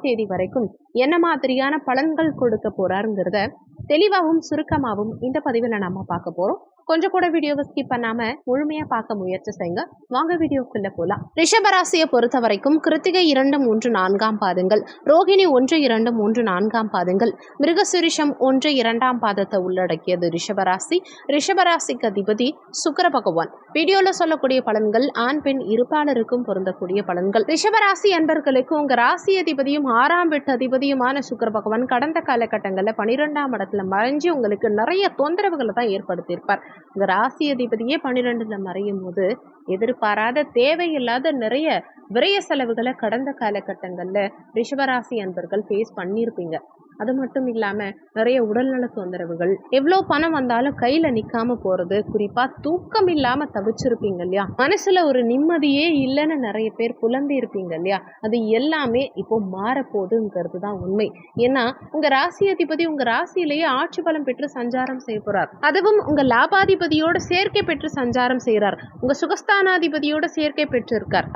தேதி வரைக்கும் என்ன மாதிரியான பலன்கள் கொடுக்க போறாருங்கிறத தெளிவாகவும் சுருக்கமாகவும் இந்த பதிவில் நம்ம பார்க்க போகிறோம் கொஞ்சம் கூட வீடியோவை ஸ்கிப் பண்ணாம முழுமையா பார்க்க முயற்சி செய்யுங்க. வாங்க வீடியோக்குள்ள போலாம். ரிஷபராசியை பொறுத்த வரைக்கும் கிருத்திகை இரண்டு மூன்று நான்காம் பாதங்கள். ரோகிணி ஒன்று இரண்டு மூன்று நான்காம் பாதங்கள். மிருகசுரிஷம் ஒன்று இரண்டாம் பாதத்தை உள்ளடக்கியது ரிஷபராசி. ரிஷபராசிக்கு அதிபதி சுக்கர பகவான். வீடியோல சொல்லக்கூடிய பலன்கள் ஆண் பெண் இருப்பாளருக்கும் பொருந்தக்கூடிய பலன்கள். ரிஷபராசி அன்பர்களுக்கு உங்க ராசி அதிபதியும் ஆறாம் வீட்டு அதிபதியுமான சுக்கர பகவான் கடந்த காலகட்டங்களில் பனிரெண்டாம் இடத்துல மறைஞ்சு உங்களுக்கு நிறைய தொந்தரவுகளை தான் ஏற்படுத்தியிருப்பார். இந்த ராசி அதிபதியே பன்னிரெண்டுல மறையும் போது எதிர்பாராத தேவையில்லாத நிறைய விரய செலவுகளை கடந்த காலகட்டங்களில் ரிஷபராசி அன்பர்கள் ஃபேஸ் பண்ணியிருப்பீங்க. அது மட்டும் இல்லாமல் நிறைய உடல்நல தொந்தரவுகள். எவ்வளோ பணம் வந்தாலும் கையில் நிற்காம போகிறது குறிப்பாக தூக்கம் இல்லாமல் தவிச்சிருப்பீங்க இல்லையா? மனசில் ஒரு நிம்மதியே இல்லைன்னு நிறைய பேர் புலம்பி இருப்பீங்க இல்லையா? அது எல்லாமே இப்போ மாறப்போகுதுங்கிறது தான் உண்மை. ஏன்னா உங்கள் ராசி அதிபதி உங்கள் ராசியிலேயே ஆட்சி பலம் பெற்று சஞ்சாரம் செய்ய போகிறார் அதுவும் உங்கள் லாபாதிபதியோட சேர்க்கை பெற்று சஞ்சாரம் செய்கிறார் உங்கள் சுகஸ்தானாதிபதியோட சேர்க்கை பெற்று இருக்கார்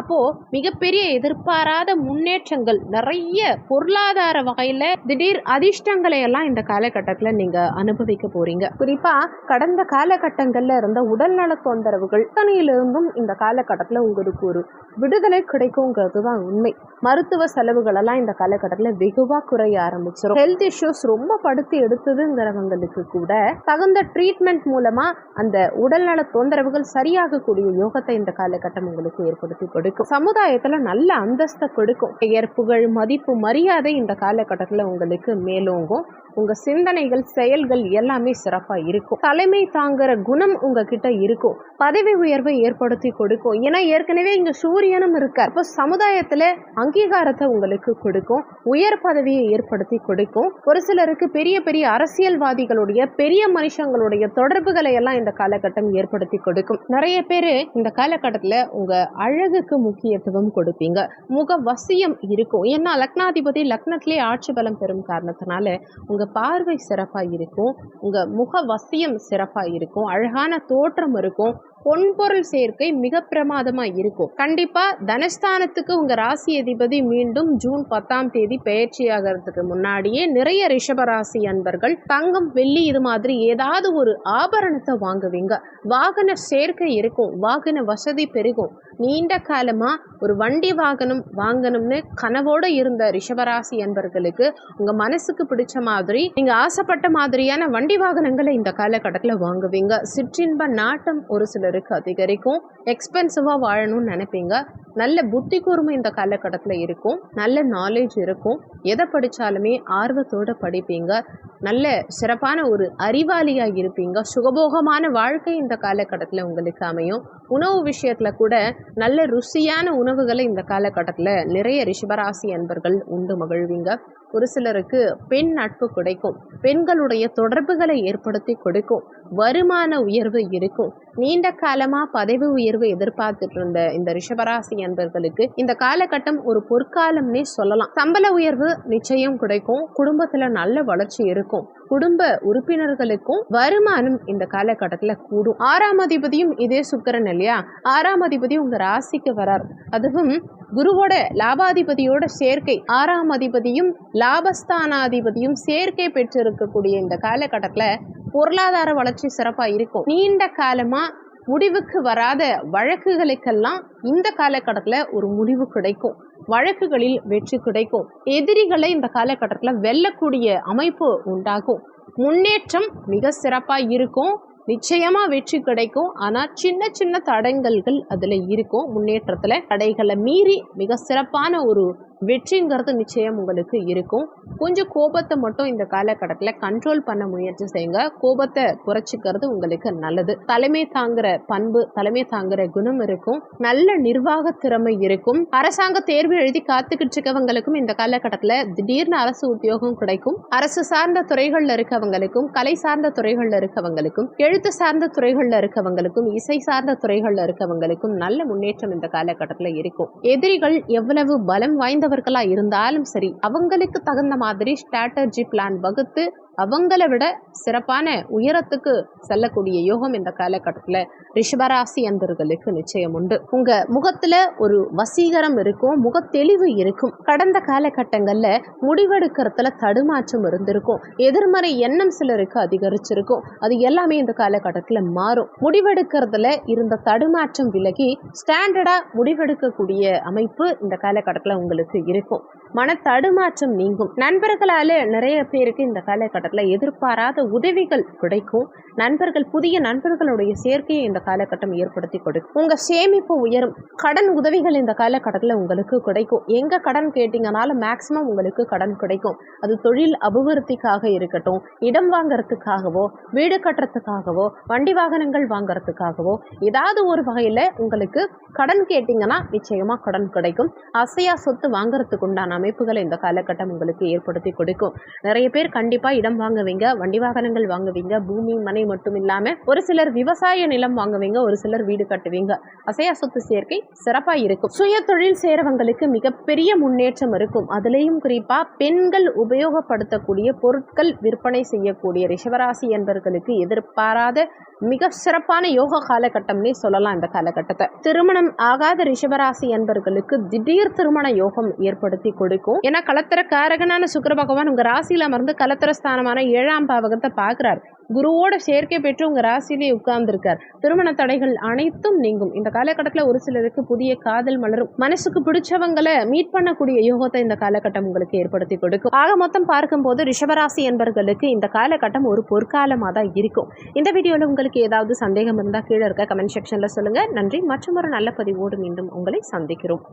மிகப்பெரிய எதிர்பாராத முன்னேற்றங்கள் நிறைய பொருளாதார வகையில் திடீர் அதிர்ஷ்டங்களை எல்லாம் இந்த காலகட்டத்தில் நீங்க அனுபவிக்க போறீங்க. குறிப்பா கடந்த காலகட்டங்கள்ல இருந்த உடல்நல தொந்தரவுகள் தனியிலிருந்தும் இந்த காலகட்டத்தில் உங்களுக்கு ஒரு விடுதலை கிடைக்குங்கிறது தான் உண்மை. மருத்துவ செலவுகள் எல்லாம் இந்த காலகட்டத்தில் வெகுவா குறைய ஆரம்பிச்சிடும் ஹெல்த் இஷ்யூஸ் ரொம்ப படுத்தி எடுத்ததுங்கிறவங்களுக்கு கூட தகுந்த ட்ரீட்மெண்ட் மூலமா அந்த உடல்நல தொந்தரவுகள் சரியாகக்கூடிய யோகத்தை இந்த காலகட்டம் உங்களுக்கு ஏற்படுத்தி கொடுக்கும். சமுதாயத்தில் நல்ல அந்தஸ்தை கொடுக்கும். பெயர் புகழ் மதிப்பு மரியாதை இந்த காலகட்டத்தில் உங்களுக்கு மேலோங்கும். உங்க சிந்தனைகள் செயல்கள் எல்லாமே சிறப்பா இருக்கும். தலைமை தாங்குற குணம் உங்ககிட்ட இருக்கும். பதவி உயர்வை ஏற்படுத்தி கொடுக்கும். ஏன்னா ஏற்கனவே இங்க சூரியனும் இருக்கார். இப்போ சமுதாயத்துல அங்கீகாரத்தை உங்களுக்கு கொடுக்கும். உயர் பதவியை ஏற்படுத்தி கொடுக்கும். ஒரு சிலருக்கு பெரிய பெரிய அரசியல்வாதிகளுடைய பெரிய மனுஷங்களுடைய தொடர்புகளை எல்லாம் இந்த காலகட்டம் ஏற்படுத்தி கொடுக்கும். நிறைய பேர் இந்த காலகட்டத்தில் உங்க அழகுக்கு முக்கியத்துவம் கொடுப்பீங்க. முக வசியம் இருக்கும். ஏன்னா லக்னாதிபதி லக்னத்திலே ஆட்சி பலம் பெறும் காரணத்தினால உங்க பார்வை சிறப்பா இருக்கும். உங்க முக வசியம் சிறப்பாக இருக்கும். அழகான தோற்றம் இருக்கும். பொன்பொருள் சேர்க்கை மிக பிரமாதமா இருக்கும். கண்டிப்பா தனஸ்தானத்துக்கு உங்க ராசி அதிபதி மீண்டும் ஜூன் பத்தாம் தேதி பயிற்சியாகிறதுக்கு முன்னாடியே நிறைய ரிஷபராசி அன்பர்கள் தங்கம் வெள்ளி இது மாதிரி ஏதாவது ஒரு ஆபரணத்தை வாங்குவீங்க. வாகன சேர்க்கை இருக்கும் வாகன வசதி பெருகும். நீண்ட காலமா ஒரு வண்டி வாகனம் வாங்கணும்னு கனவோட இருந்த ரிஷபராசி அன்பர்களுக்கு உங்க மனசுக்கு பிடிச்ச மாதிரி நீங்க ஆசைப்பட்ட மாதிரியான வண்டி வாகனங்களை இந்த காலகட்டத்தில் வாங்குவீங்க. சிற்றின்ப நாட்டம் ஒரு சிலருக்கு அதிகரிக்கும். எக்ஸ்பென்சிவாக வாழணும்னு நினைப்பீங்க. நல்ல புத்தி கூர்மை இந்த காலகட்டத்தில் இருக்கும். நல்ல நாலேஜ் இருக்கும். எதை படித்தாலுமே ஆர்வத்தோடு படிப்பீங்க. நல்ல சிறப்பான ஒரு அறிவாளியாக இருப்பீங்க. சுகபோகமான வாழ்க்கை இந்த காலகட்டத்தில் உங்களுக்கு அமையும். உணவு விஷயத்தில் கூட நல்ல ருசியான உணவுகளை இந்த காலகட்டத்தில் நிறைய ரிஷபராசி அன்பர்கள் உண்டு மகிழ்வீங்க. ஒரு சிலருக்கு பெண் நட்பு கிடைக்கும். பெண்களுடைய தொடர்புகளை ஏற்படுத்தி கொடுக்கும். வருமான உயர்வு இருக்கும். நீண்ட காலமா பதவி உயர்வு எதிர்பார்த்துட்டு இருந்த இந்த ரிஷபராசி அன்பர்களுக்கு இந்த காலகட்டம் ஒரு பொற்காலம்னே சொல்லலாம். சம்பள உயர்வு நிச்சயம் கிடைக்கும். குடும்பத்துல நல்ல வளர்ச்சி இருக்கும். குடும்ப உறுப்பினர்களுக்கும் வருமானம் இந்த காலகட்டத்தில் கூடும். ஆறாம் அதிபதியும் இதே சுக்கரன் இல்லையா? ஆறாம் அதிபதி உங்க ராசிக்கு வரார். அதுவும் குருவோட லாபாதிபதியோட சேர்க்கை ஆறாம் அதிபதியும் லாபஸ்தானாதிபதியும் சேர்க்கை பெற்றிருக்கக்கூடிய இந்த காலகட்டத்தில் பொருளாதார வளர்ச்சி சிறப்பாக இருக்கும். நீண்ட காலமாக முடிவுக்கு வராத வழக்குகளுக்கெல்லாம் இந்த காலகட்டத்தில் ஒரு முடிவு கிடைக்கும். வழக்குகளில் வெற்றி கிடைக்கும். எதிரிகளை இந்த காலகட்டத்தில் வெல்லக்கூடிய அமைப்பு உண்டாகும். முன்னேற்றம் மிக சிறப்பாக இருக்கும். நிச்சயமா வெற்றி கிடைக்கும். ஆனா சின்ன சின்ன தடங்கல்கள் அதுல இருக்கும். முன்னேற்றத்துல தடைகளை மீறி மிக சிறப்பான ஒரு வெற்றிங்கிறது நிச்சயம் உங்களுக்கு இருக்கும். கொஞ்சம் கோபத்தை மட்டும் இந்த காலகட்டத்தில் கண்ட்ரோல் பண்ண முயற்சி செய்யுங்க. கோபத்தை குறைச்சிக்கிறது உங்களுக்கு நல்லது. தலைமை தாங்குற பண்பு தலைமை தாங்குற குணம் இருக்கும். நல்ல நிர்வாக திறமை இருக்கும். அரசாங்க தேர்வு எழுதி காத்துக்கிட்டு இருக்கவங்களுக்கும் இந்த காலகட்டத்தில் திடீர்னு அரசு உத்தியோகம் கிடைக்கும். அரசு சார்ந்த துறைகளில் இருக்கவங்களுக்கும் கலை சார்ந்த துறைகளில் இருக்கவங்களுக்கும் எழுத்து சார்ந்த துறைகளில் இருக்கவங்களுக்கும் இசை சார்ந்த துறைகளில் இருக்கவங்களுக்கும் நல்ல முன்னேற்றம் இந்த காலகட்டத்தில் இருக்கும். எதிரிகள் எவ்வளவு பலம் வாய்ந்த வாய்ந்தவர்களா இருந்தாலும் சரி அவங்களுக்கு தகுந்த மாதிரி ஸ்ட்ராட்டஜி பிளான் வகுத்து அவங்கள விட சிறப்பான உயரத்துக்கு செல்லக்கூடிய யோகம் இந்த காலகட்டத்தில் ரிஷபராசி அந்தர்களுக்கு நிச்சயம் உண்டு. உங்கள் முகத்தில் ஒரு வசீகரம் இருக்கும் முகத்தெளிவு இருக்கும். கடந்த காலகட்டங்களில் முடிவெடுக்கிறதுல தடுமாற்றம் இருந்திருக்கும். எதிர்மறை எண்ணம் சிலருக்கு அதிகரிச்சிருக்கும். அது எல்லாமே இந்த காலகட்டத்தில் மாறும். முடிவெடுக்கிறதுல இருந்த தடுமாற்றம் விலகி ஸ்டாண்டர்டாக முடிவெடுக்கக்கூடிய அமைப்பு இந்த காலகட்டத்தில் உங்களுக்கு இருக்கும். மன தடுமாற்றம் நீங்கும். நண்பர்களால் நிறைய பேருக்கு இந்த காலகட்டத்தில் எதிர்பாராத உதவிகள் கிடைக்கும். நண்பர்கள் புதிய நண்பர்களுடைய சேர்க்கையை இந்த காலகட்டம் ஏற்படுத்தி கொடுக்கும். உங்க சேமிப்பு உயரும். கடன் உதவிகள் இந்த காலகட்டத்தில் உங்களுக்கு கிடைக்கும். எங்க கடன் கேட்டிங்கனாலும் மேக்ஸிமம் உங்களுக்கு கடன் கிடைக்கும். அது தொழில் அபிவிருத்திக்காக இருக்கட்டும் இடம் வாங்குறதுக்காகவோ வீடு கட்டுறதுக்காகவோ வண்டி வாகனங்கள் வாங்குறதுக்காகவோ ஏதாவது ஒரு வகையில் உங்களுக்கு கடன் கேட்டிங்கன்னா நிச்சயமாக கடன் கிடைக்கும். அசையா சொத்து வாங்குறதுக்கு உண்டான அமைப்புகளை இந்த காலகட்டம் உங்களுக்கு ஏற்படுத்தி கொடுக்கும். நிறைய பேர் கண்டிப்பாக இடம் வாங்குவீங்க வண்டி வாகனங்கள் வாங்குவீங்க பூமி மனை மட்டும் இல்லாமல் ஒரு சிலர் விவசாய நிலம் வாங்குவீங்க ஒரு சிலர் வீடு கட்டுவீங்க. அசையா சொத்து சேர்க்கை சிறப்பாக இருக்கும். சுய தொழில் செய்கிறவங்களுக்கு மிகப்பெரிய முன்னேற்றம் இருக்கும். அதுலேயும் குறிப்பாக பெண்கள் உபயோகப்படுத்தக்கூடிய பொருட்கள் விற்பனை செய்யக்கூடிய ரிஷவராசி என்பவர்களுக்கு எதிர்பாராத மிக சிறப்பான யோக காலகட்டம்னே சொல்லலாம் இந்த காலகட்டத்தை. திருமணம் ஆகாத ரிஷபராசி என்பவர்களுக்கு திடீர் திருமண யோகம் ஏற்படுத்தி கொடுக்கும். ஏன்னா கலத்திர காரகனான சுக்கர பகவான் உங்க ராசியில அமர்ந்து கலத்திர ஸ்தானமான ஏழாம் பாவகத்தை பார்க்குறார். குருவோட சேர்க்கை பெற்று உங்க ராசியிலே உட்கார்ந்துருக்கார். திருமண தடைகள் அனைத்தும் நீங்கும். இந்த காலகட்டத்தில் ஒரு சிலருக்கு புதிய காதல் மலரும். மனசுக்கு பிடிச்சவங்களை மீட் பண்ணக்கூடிய யோகத்தை இந்த காலகட்டம் உங்களுக்கு ஏற்படுத்தி கொடுக்கும். ஆக மொத்தம் பார்க்கும்போது ரிஷபராசி என்பவர்களுக்கு இந்த காலகட்டம் ஒரு பொற்காலமாக தான் இருக்கும். இந்த வீடியோவில் உங்களுக்கு ஏதாவது சந்தேகம் இருந்தால் கீழே இருக்க கமெண்ட் செக்ஷனில் சொல்லுங்கள் நன்றி. மற்றும் ஒரு நல்ல பதிவோடு மீண்டும் உங்களை சந்திக்கிறோம்.